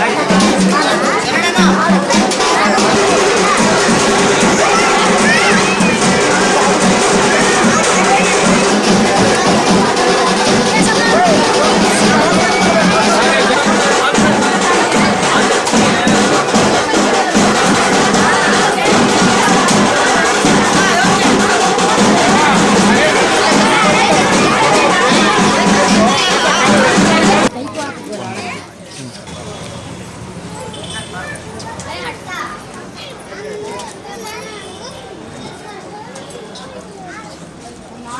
đây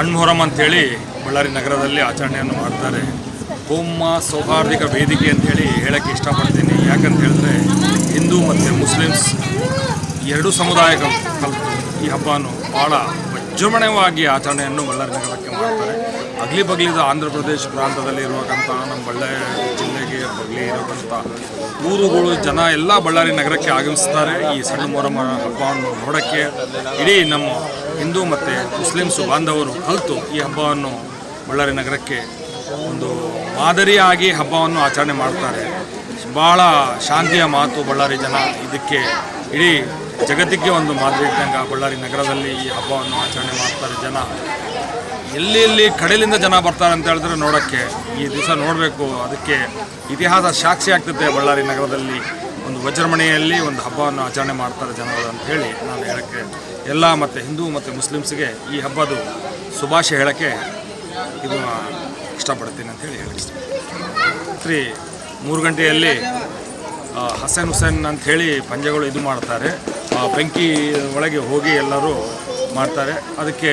ಸಣ್ಣ ಮೊಹರಂ ಅಂತೇಳಿ ಬಳ್ಳಾರಿ ನಗರದಲ್ಲಿ ಆಚರಣೆಯನ್ನು ಮಾಡ್ತಾರೆ. ಹೋಮ ಸೌಹಾರ್ದಿಕ ವೇದಿಕೆ ಅಂತೇಳಿ ಹೇಳೋಕ್ಕೆ ಇಷ್ಟಪಡ್ತೀನಿ. ಯಾಕಂತ ಹೇಳಿದ್ರೆ ಹಿಂದೂ ಮತ್ತು ಮುಸ್ಲಿಮ್ಸ್ ಎರಡೂ ಸಮುದಾಯಗಳು ಕಲಿತು ಈ ಹಬ್ಬನೂ ಭಾಳ ವಿಜೃಂಭಣೆಯಾಗಿ ಆಚರಣೆಯನ್ನು ಬಳ್ಳಾರಿ ನಗರಕ್ಕೆ ಮಾಡ್ತಾರೆ. ಅಗ್ಲಿ ಬಗ್ಲಿದ ಆಂಧ್ರ ಪ್ರದೇಶ ಪ್ರಾಂತದಲ್ಲಿ ಇರುವಂಥ ನಮ್ಮ ಬಳ್ಳಾರಿ ಜಿಲ್ಲೆಗೆ ಬಗ್ಲಿ ಇರುವಂಥ ಊರುಗಳು ಜನ ಎಲ್ಲ ಬಳ್ಳಾರಿ ನಗರಕ್ಕೆ ಆಗಮಿಸ್ತಾರೆ. ಈ ಸಣ್ಣ ಮೊರಮ ಹಬ್ಬವನ್ನು ನೋಡೋಕ್ಕೆ ಇಡೀ ನಮ್ಮ ಹಿಂದೂ ಮತ್ತು ಮುಸ್ಲಿಮ್ಸು ಬಾಂಧವರು ಕಲಿತು ಈ ಹಬ್ಬವನ್ನು ಬಳ್ಳಾರಿ ನಗರಕ್ಕೆ ಒಂದು ಮಾದರಿಯಾಗಿ ಹಬ್ಬವನ್ನು ಆಚರಣೆ ಮಾಡ್ತಾರೆ. ಭಾಳ ಶಾಂತಿಯ ಮಾತು ಬಳ್ಳಾರಿ ಜನ ಇದಕ್ಕೆ ಇಡೀ ಜಗತ್ತಿಗೆ ಒಂದು ಮಾದರಿ ಇದ್ದಂಗೆ ಬಳ್ಳಾರಿ ನಗರದಲ್ಲಿ ಈ ಹಬ್ಬವನ್ನು ಆಚರಣೆ ಮಾಡ್ತಾರೆ ಜನ. ಎಲ್ಲಿ ಎಲ್ಲಿ ಕಡೆಯಿಂದ ಜನ ಬರ್ತಾರೆ ಅಂತ ಹೇಳಿದ್ರೆ ನೋಡೋಕ್ಕೆ, ಈ ದಿವಸ ನೋಡಬೇಕು. ಅದಕ್ಕೆ ಇತಿಹಾಸ ಸಾಕ್ಷಿ ಆಗ್ತದೆ ಬಳ್ಳಾರಿ ನಗರದಲ್ಲಿ. ಒಂದು ವಜ್ರಮಣೆಯಲ್ಲಿ ಒಂದು ಹಬ್ಬವನ್ನು ಆಚರಣೆ ಮಾಡ್ತಾರೆ ಜನಗಳು ಅಂತ ಹೇಳಿ ನಾನು ಹೇಳೋಕ್ಕೆ ಎಲ್ಲ ಮತ್ತು ಹಿಂದೂ ಮತ್ತು ಮುಸ್ಲಿಮ್ಸ್ಗೆ ಈ ಹಬ್ಬದ ಶುಭಾಶಯ ಹೇಳೋಕ್ಕೆ ಇದು ಇಷ್ಟಪಡ್ತೀನಿ ಅಂತ ಹೇಳಿ ಹೇಳಿ ರಾತ್ರಿ ಮೂರು ಗಂಟೆಯಲ್ಲಿ ಹಸನ್ ಹುಸೇನ್ ಅಂತ ಹೇಳಿ ಪಂದ್ಯಗಳು ಇದು ಮಾಡ್ತಾರೆ. ಬೆಂಕಿ ಒಳಗೆ ಹೋಗಿ ಎಲ್ಲರೂ ಮಾಡ್ತಾರೆ. ಅದಕ್ಕೆ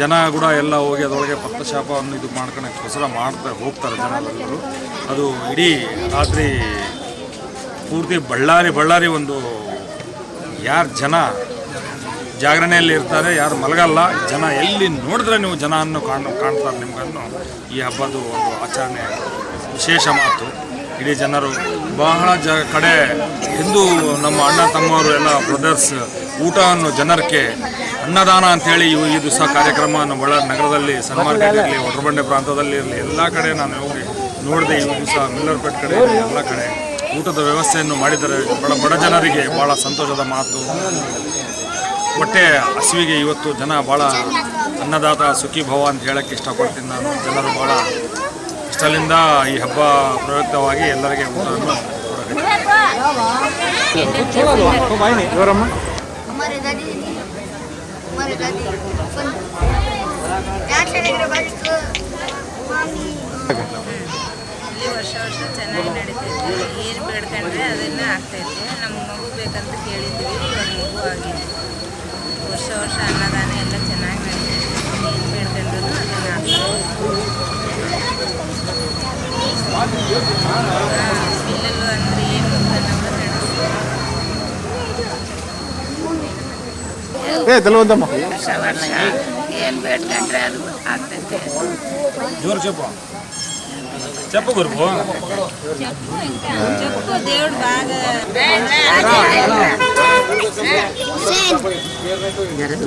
ಜನ ಕೂಡ ಎಲ್ಲ ಹೋಗಿ ಅದರೊಳಗೆ ಪತ್ತಶಾಪವನ್ನು ಇದು ಮಾಡ್ಕೊಳಕ್ಕೋಸ್ಕರ ಮಾಡ್ತಾ ಹೋಗ್ತಾರೆ ಜನ ಎಲ್ಲರೂ ಅದು ಇಡೀ ರಾತ್ರಿ ಪೂರ್ತಿ ಬಳ್ಳಾರಿ ಬಳ್ಳಾರಿ ಒಂದು ಯಾರು ಜನ ಜಾಗರಣೆಯಲ್ಲಿ ಇರ್ತಾರೆ, ಯಾರು ಮಲಗಲ್ಲ, ಜನ ಎಲ್ಲಿ ನೋಡಿದ್ರೆ ನೀವು ಜನ ಅನ್ನು ಕಾಣ್, ಕಾಣ್ತಾರೆ ನಿಮ್ಗನ್ನು. ಈ ಹಬ್ಬದ ಒಂದು ಆಚರಣೆ ವಿಶೇಷ ಮಾತು. ಇಡೀ ಜನರು ಬಹಳ ಜ ಕಡೆ ಹಿಂದೂ ನಮ್ಮ ಅಣ್ಣ ತಮ್ಮವರು ಎಲ್ಲ ಬ್ರದರ್ಸ್ ಊಟವನ್ನು ಜನರಿಗೆ ಅನ್ನದಾನ ಅಂತೇಳಿ ಇವು ಈ ದಿವಸ ಕಾರ್ಯಕ್ರಮವನ್ನು ಬಳ್ಳಾರಿ ನಗರದಲ್ಲಿ ಸನ್ಮಾರ್ಗದಲ್ಲಿ ಒಡ್ರಬಂಡೆ ಪ್ರಾಂತದಲ್ಲಿ ಇರಲಿ, ಎಲ್ಲ ಕಡೆ ನಾನು ಹೋಗಿ ನೋಡಿದೆ ಈ ದಿವಸ ಮಿಲ್ಲರ್ಪೇಟ್ ಕಡೆ, ಎಲ್ಲ ಕಡೆ. ಊಟದ ವ್ಯವಸ್ಥೆಯನ್ನು ಮಾಡಿದರೆ ಬಡ ಬಡ ಜನರಿಗೆ ಭಾಳ ಸಂತೋಷದ ಮಾತು. ಹೊಟ್ಟೆ ಹಸಿವಿಗೆ ಇವತ್ತು ಜನ ಭಾಳ ಅನ್ನದಾತ ಸುಖಿ ಭವ ಅಂತ ಹೇಳಕ್ಕೆ ಇಷ್ಟಪಡ್ತೀನಿ ನಾನು. ಜನರು ಭಾಳ ಇಷ್ಟಲಿಂದ ಈ ಹಬ್ಬ ಪ್ರಯುಕ್ತವಾಗಿ ಎಲ್ಲರಿಗೆ ಊಟವನ್ನು ಇವರಮ್ಮ ಇಲ್ಲಿ ವರ್ಷ ವರ್ಷ ಚೆನ್ನಾಗಿ ನಡೀತೈತೆ ಏನು ಬೇಡ್ಕೊಂಡ್ರೆ ಅದನ್ನ ಆಗ್ತೈತಿ ನಮ್ಗೆ ಮಗು ಬೇಕಂತ ಕೇಳಿದ್ವಿ ಇವಾಗ ಮಗು ಆಗಿದೆ ವರ್ಷ ವರ್ಷ ಅನ್ನದಾನ ಎಲ್ಲ ಚೆನ್ನಾಗಿ ನಡೀತೈತೆ ಏನು ಬೇಡ್ಕೊಂಡ್ರು ಅದನ್ನ ಆಗ್ತೈತೆ పిల్లలు అందరూ ఏం ఏ తెలియదమ్మా ఏం పెట్టుకుంటారు అంతే జోరు చెప్పు. చెప్పు గురువు. చెప్పు దేవుడు బాగా జరదు